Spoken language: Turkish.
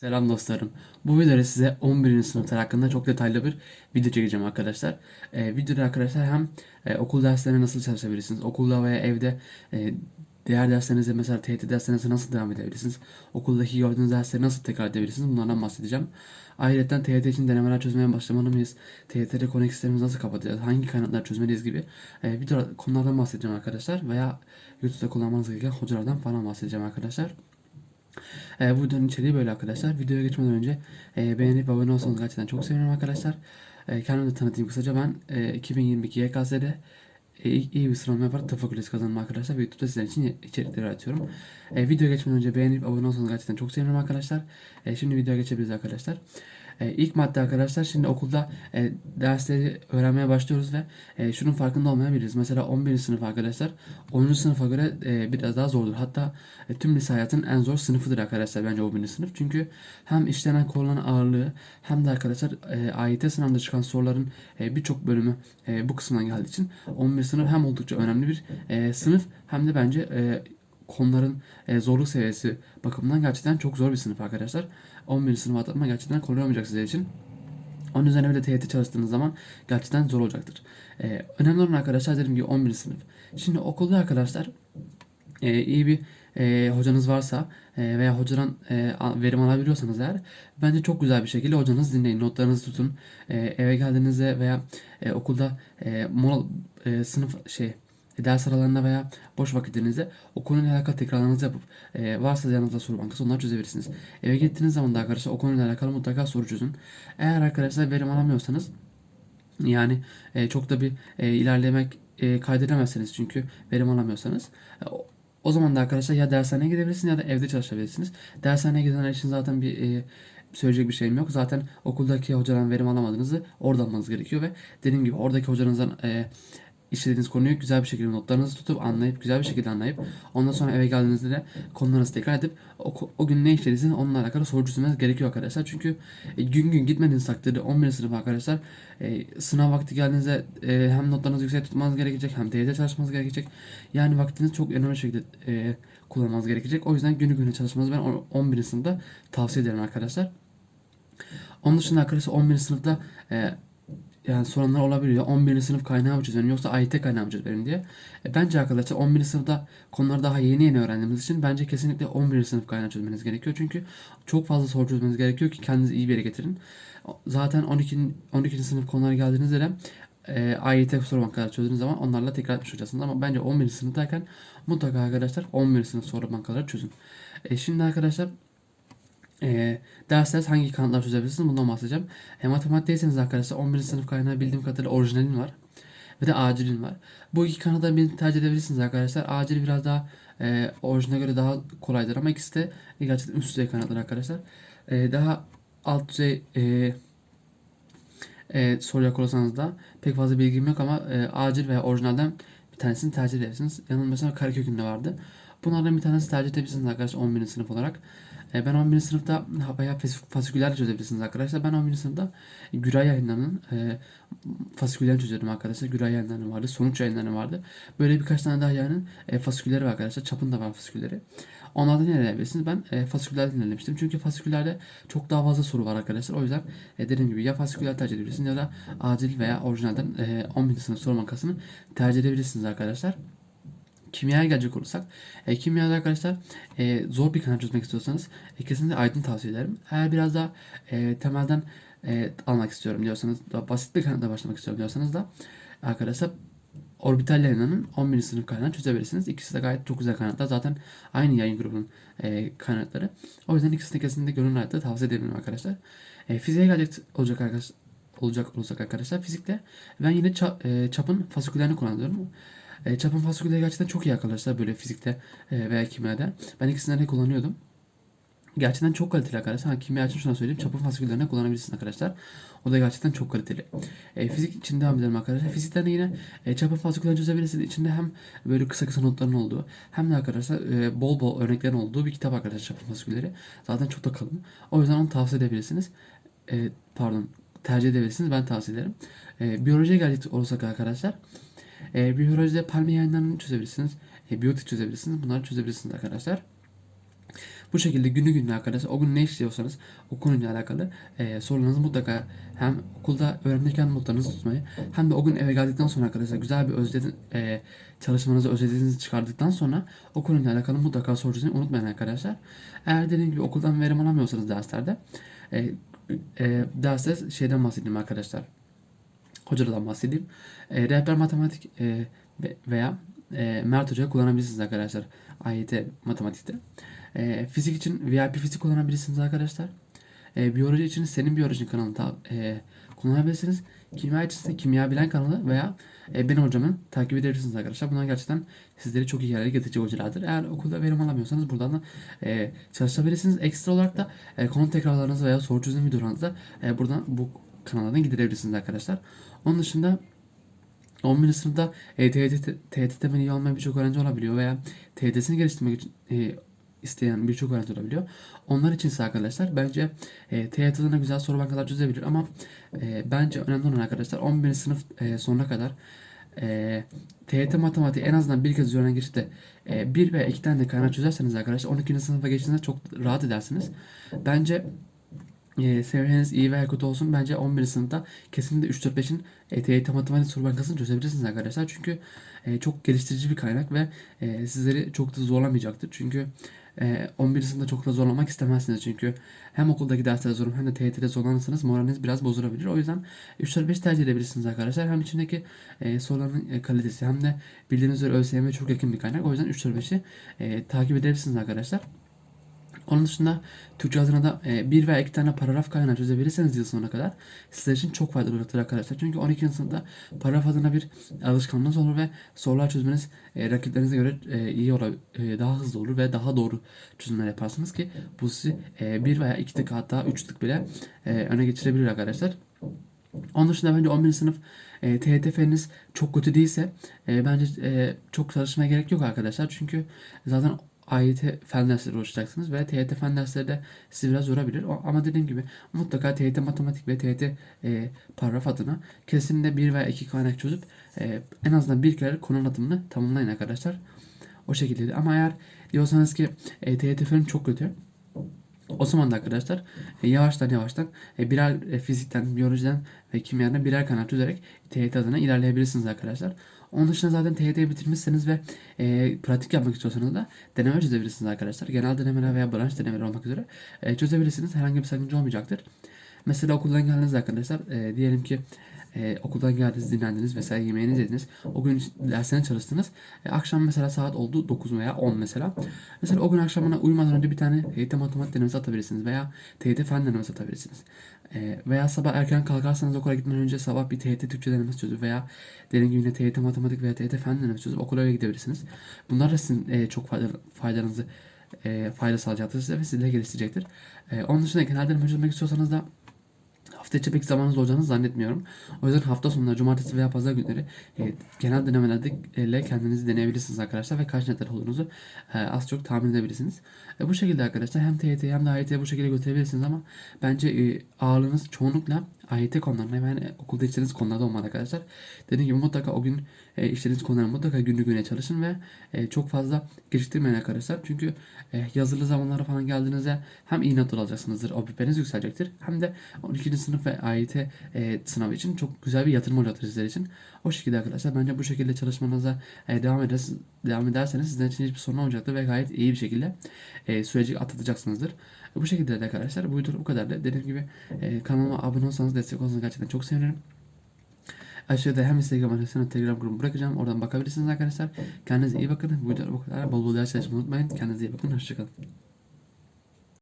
Selam dostlarım. Bu videoda size 11. sınıflar hakkında çok detaylı bir video çekeceğim arkadaşlar. Ee, videoda arkadaşlar hem e, okul derslerine nasıl çalışabilirsiniz, okulda veya evde e, diğer derslerinize mesela TYT derslerinize nasıl devam edebilirsiniz, okuldaki gördüğünüz dersleri nasıl tekrar edebilirsiniz bunlardan bahsedeceğim. Ayrıca TYT için denemeler çözmeye başlamalı mıyız, TYT'de konu eksiklerimizi nasıl kapatacağız, hangi kaynaklar çözmeliyiz gibi e, video konulardan bahsedeceğim arkadaşlar. Veya YouTube'da kullanmanız gereken hocalardan falan bahsedeceğim arkadaşlar. E, bu videonun içeriği böyle arkadaşlar. Videoya geçmeden önce e, beğenip abone olsanız gerçekten çok sevinirim arkadaşlar. E, kendimi de tanıtayım kısaca. Ben e, 2022 YKS'de e, iyi, bir sıralama yaparak tıp fakültesi kazandım arkadaşlar. Ve YouTube'da sizler için içerikler üretiyorum. E, videoya geçmeden önce beğenip abone olsanız gerçekten çok sevinirim arkadaşlar. E, şimdi videoya geçebiliriz arkadaşlar. E, ilk madde arkadaşlar şimdi okulda e, dersleri öğrenmeye başlıyoruz ve e, şunun farkında olmayabiliriz. Mesela 11. sınıf arkadaşlar 10. sınıfa göre e, biraz daha zordur. Hatta e, tüm lise hayatının en zor sınıfıdır arkadaşlar bence 11. sınıf. Çünkü hem işlenen konuların ağırlığı hem de arkadaşlar e, AYT sınavında çıkan soruların e, birçok bölümü e, bu kısımdan geldiği için 11. sınıf hem oldukça önemli bir e, sınıf hem de bence e, konuların e, zorluk seviyesi bakımından gerçekten çok zor bir sınıf arkadaşlar. 11. sınıf atlatma gerçekten kolay olmayacak sizler için. Onun üzerine bir de TYT çalıştığınız zaman gerçekten zor olacaktır. E, önemli olan arkadaşlar dediğim gibi 11. sınıf. Şimdi okulda arkadaşlar e, iyi bir e, hocanız varsa e, veya hocadan e, verim alabiliyorsanız eğer bence çok güzel bir şekilde hocanızı dinleyin. Notlarınızı tutun. E, eve geldiğinizde veya e, okulda e, moral e, sınıf şey ders aralarında veya boş vakitlerinizde o konuyla alakalı tekrarlarınızı yapıp e, varsa yanınızda soru bankası onları çözebilirsiniz. Eve gittiğiniz zaman da arkadaşlar o konuyla alakalı mutlaka soru çözün. Eğer arkadaşlar verim alamıyorsanız yani e, çok da bir e, ilerlemek e, kaydedemezsiniz çünkü verim alamıyorsanız. E, o, o zaman da arkadaşlar ya dershaneye gidebilirsiniz ya da evde çalışabilirsiniz. Dershaneye gidenler için zaten bir e, söyleyecek bir şeyim yok. Zaten okuldaki hocadan verim alamadığınızı orada almanız gerekiyor ve dediğim gibi oradaki hocanızdan e, işlediğiniz konuyu güzel bir şekilde notlarınızı tutup anlayıp güzel bir şekilde anlayıp ondan sonra eve geldiğinizde de konularınızı tekrar edip o, o gün ne işlediyseniz onunla alakalı soru çözmeniz gerekiyor arkadaşlar. Çünkü e, gün gün gitmediğiniz takdirde 11. sınıf arkadaşlar e, sınav vakti geldiğinizde e, hem notlarınızı yüksek tutmanız gerekecek hem TYT çalışmanız gerekecek. Yani vaktiniz çok önemli şekilde e, kullanmanız gerekecek. O yüzden günü günü çalışmanızı ben o- 11. sınıfta tavsiye ederim arkadaşlar. Onun dışında arkadaşlar 11. sınıfta e, yani soranlar olabiliyor. 11. sınıf kaynağı mı çözelim yoksa AYT kaynağı mı çözelim diye. E, bence arkadaşlar 11. sınıfta konuları daha yeni yeni öğrendiğimiz için bence kesinlikle 11. sınıf kaynağı çözmeniz gerekiyor. Çünkü çok fazla soru çözmeniz gerekiyor ki kendinizi iyi bir yere getirin. Zaten 12. 12. sınıf konulara geldiğinizde de e, AYT soru bankaları çözdüğünüz zaman onlarla tekrar etmiş olacaksınız. Ama bence 11. sınıftayken mutlaka arkadaşlar 11. sınıf soru bankaları çözün. E, şimdi arkadaşlar e, dersler hangi kanallar çözebilirsiniz bundan bahsedeceğim. E, matematikteyseniz arkadaşlar 11. sınıf kaynağı bildiğim kadarıyla orijinalin var. Ve de acilin var. Bu iki kanaldan birini tercih edebilirsiniz arkadaşlar. Acil biraz daha e, orijinale göre daha kolaydır ama ikisi de gerçekten üst düzey kanallar arkadaşlar. E, daha alt düzey e, e, soracak olursanız da pek fazla bilgim yok ama e, acil veya orijinalden bir tanesini tercih edebilirsiniz. Yanılmıyorsam Karakök'ünde vardı. Bunlardan bir tanesi tercih edebilirsiniz arkadaşlar 11. sınıf olarak. E, ben 11. sınıfta fas- fasiküller çözebilirsiniz arkadaşlar. Ben 11. sınıfta Güray yayınlarının e, fasiküllerini çözüyordum arkadaşlar. Güray yayınlarının vardı. Sonuç yayınlarının vardı. Böyle birkaç tane daha yayının e, fasikülleri var arkadaşlar. Çapın da var fasikülleri. Onlardan ilerleyebilirsiniz. Ben e, fasiküllerden ilerlemiştim. Çünkü fasiküllerde çok daha fazla soru var arkadaşlar. O yüzden e, dediğim gibi ya fasiküller tercih edebilirsiniz ya da acil veya orijinalden e, 11. sınıf soru bankasını tercih edebilirsiniz arkadaşlar. Kimyaya gelecek olursak, e, kimyada arkadaşlar e, zor bir kanal çözmek istiyorsanız e, kesinlikle Aydın tavsiye ederim. Eğer biraz daha e, temelden e, almak istiyorum diyorsanız, daha basit bir kanalda başlamak istiyorum diyorsanız da arkadaşlar Orbital yayınlarının 11. sınıf kaynağını çözebilirsiniz. İkisi de gayet çok güzel kaynaklar. Zaten aynı yayın grubunun e, kaynakları. O yüzden ikisini kesinlikle gönül hayatta tavsiye ederim arkadaşlar. E, fiziğe gelecek olacak arkadaşlar olacak olacak arkadaşlar. Fizikte ben yine ça- e, çapın fasiküllerini kullanıyorum. E, çapın fasikülleri gerçekten çok iyi arkadaşlar böyle fizikte e, veya kimyada. Ben ikisinden de kullanıyordum. Gerçekten çok kaliteli arkadaşlar. Ha, kimya için şuna söyleyeyim. Çapın fasiküllerini kullanabilirsiniz arkadaşlar. O da gerçekten çok kaliteli. E, fizik için devam edelim arkadaşlar. Fizikten de yine e, çapın fasiküllerini çözebilirsiniz. İçinde hem böyle kısa kısa notların olduğu hem de arkadaşlar e, bol bol örneklerin olduğu bir kitap arkadaşlar çapın fasikülleri. Zaten çok da kalın. O yüzden onu tavsiye edebilirsiniz. E, pardon tercih edebilirsiniz. Ben tavsiye ederim. E, biyolojiye gelecek olursak arkadaşlar. E, biyolojide palmiye yayınlarını çözebilirsiniz. E, biyotik çözebilirsiniz. Bunları çözebilirsiniz arkadaşlar. Bu şekilde günü gününe arkadaşlar o gün ne işliyorsanız o konuyla alakalı e, sorularınızı mutlaka hem okulda öğrenirken notlarınızı tutmayı hem de o gün eve geldikten sonra arkadaşlar güzel bir özledin, e, çalışmanızı özlediğinizi çıkardıktan sonra o konuyla alakalı mutlaka soru unutmayın arkadaşlar. Eğer dediğim gibi okuldan verim alamıyorsanız derslerde e, e, derste şeyden bahsedeyim arkadaşlar. Hocadan bahsedeyim. E, rehber matematik e, ve- veya e, Mert Hoca'yı kullanabilirsiniz arkadaşlar. AYT matematikte. E, fizik için VIP fizik kullanabilirsiniz arkadaşlar. E, biyoloji için senin biyoloji kanalını e, kullanabilirsiniz. Kimya için de kimya bilen kanalı veya e, benim hocamın takip edebilirsiniz arkadaşlar. Bunlar gerçekten sizleri çok iyi yerlere getirecek hocalardır. Eğer okulda verim alamıyorsanız buradan da e, çalışabilirsiniz. Ekstra olarak da e, konu tekrarlarınızı veya soru çözüm videolarınızı e, buradan bu kanaldan gidebilirsiniz arkadaşlar. Onun dışında 11. sınıfta e, TYT, TYT temeli iyi olmayan birçok öğrenci olabiliyor veya TYT'sini geliştirmek için e, isteyen birçok öğrenci olabiliyor. Onlar için ise arkadaşlar bence e, TYT'den güzel soru bankalar çözebilir ama e, bence önemli olan arkadaşlar 11. sınıf e, sonuna kadar e, TYT matematiği en azından bir kez üzerinden geçip de e, bir veya iki tane de kaynak çözerseniz arkadaşlar 12. sınıfa geçtiğinizde çok rahat edersiniz. Bence e, seviyeniz iyi veya kötü olsun bence 11. sınıfta kesinlikle 3-4-5'in e, TYT matematik soru bankasını çözebilirsiniz arkadaşlar. Çünkü e, çok geliştirici bir kaynak ve e, sizleri çok da zorlamayacaktır. Çünkü e, 11. sınıfta çok da zorlamak istemezsiniz. Çünkü hem okuldaki derslerde zorun hem de TYT'de zorlanırsanız moraliniz biraz bozulabilir. O yüzden 3-4-5 tercih edebilirsiniz arkadaşlar. Hem içindeki e, soruların e, kalitesi hem de bildiğiniz üzere ÖSYM'ye çok yakın bir kaynak. O yüzden 3-4-5'i e, takip edebilirsiniz arkadaşlar. Onun dışında Türkçe adına da e, bir veya iki tane paragraf kaynağı çözebilirseniz yıl sonuna kadar sizler için çok faydalı olacaktır arkadaşlar. Çünkü 12. sınıfta paragraf adına bir alışkanlığınız olur ve sorular çözmeniz e, rakiplerinize göre e, iyi olur, e, daha hızlı olur ve daha doğru çözümler yaparsınız ki bu sizi e, bir veya iki tık hatta üç tık bile e, öne geçirebilir arkadaşlar. Onun dışında bence 11. sınıf e, TYT feniniz çok kötü değilse e, bence e, çok çalışmaya gerek yok arkadaşlar. Çünkü zaten AYT fen dersleri uğraşacaksınız ve TYT fen dersleri de sizi biraz yorabilir. Ama dediğim gibi mutlaka TYT matematik ve TYT e, paragraf adına kesinlikle bir veya iki kaynak çözüp e, en azından bir kere konu anlatımını tamamlayın arkadaşlar. O şekilde. Ama eğer diyorsanız ki e, TYT fenim çok kötü. O zaman da arkadaşlar e, yavaştan yavaştan e, birer e, fizikten, biyolojiden ve kimyadan birer kaynak çözerek TYT adına ilerleyebilirsiniz arkadaşlar. Onun dışında zaten TYT'yi bitirmişseniz ve e, pratik yapmak istiyorsanız da deneme çözebilirsiniz arkadaşlar. Genel denemeler veya branş denemeler olmak üzere e, çözebilirsiniz. Herhangi bir sakınca olmayacaktır. Mesela okuldan geldiniz arkadaşlar. E, diyelim ki e, okuldan geldiniz, dinlendiniz vesaire yemeğinizi yediniz. O gün derslerine çalıştınız. E, akşam mesela saat oldu 9 veya 10 mesela. Mesela o gün akşamına uyumadan önce bir tane TYT matematik denemesi atabilirsiniz veya TYT fen denemesi atabilirsiniz. E, veya sabah erken kalkarsanız okula gitmeden önce sabah bir TYT Türkçe denemesi çözüp veya dediğim gibi yine TYT matematik veya TYT fen denemesi çözüp okula öyle gidebilirsiniz. Bunlar da sizin e, çok faydalı, faydanızı e, fayda sağlayacaktır size ve sizi de geliştirecektir. E, onun dışında genel deneme çözmek istiyorsanız da hafta içi pek zamanınız olacağını zannetmiyorum. O yüzden hafta sonları, cumartesi veya pazar günleri e, genel denemelerle kendinizi deneyebilirsiniz arkadaşlar ve kaç netler olduğunuzu e, az çok tahmin edebilirsiniz. E, bu şekilde arkadaşlar hem TYT hem de AYT'ye bu şekilde götürebilirsiniz ama bence e, ağırlığınız çoğunlukla AYT konularına yani okulda işlediğiniz konularda olmalı arkadaşlar. Dediğim gibi mutlaka o gün e, işlediğiniz konuları mutlaka günlü güne çalışın ve e, çok fazla geciktirmeyin arkadaşlar. Çünkü e, yazılı zamanlara falan geldiğinizde hem iyi notlar alacaksınızdır, OBP'niz yükselecektir. Hem de 12. sınıf ve AYT e, sınavı için çok güzel bir yatırım olacaktır sizler için. O şekilde arkadaşlar bence bu şekilde çalışmanıza e, devam, edersiniz, devam ederseniz sizler için hiçbir sorun olmayacaktır ve gayet iyi bir şekilde e, süreci atlatacaksınızdır. E, bu şekilde de arkadaşlar bu video bu kadar da dediğim gibi e, kanalıma abone olsanız destek olsanız gerçekten çok sevinirim. Aşağıda hem Instagram adresini hem Telegram grubu bırakacağım. Oradan bakabilirsiniz arkadaşlar. Kendinize iyi bakın. Bu videoda bu kadar. Bol bol ders unutmayın. Kendinize iyi bakın. Hoşçakalın.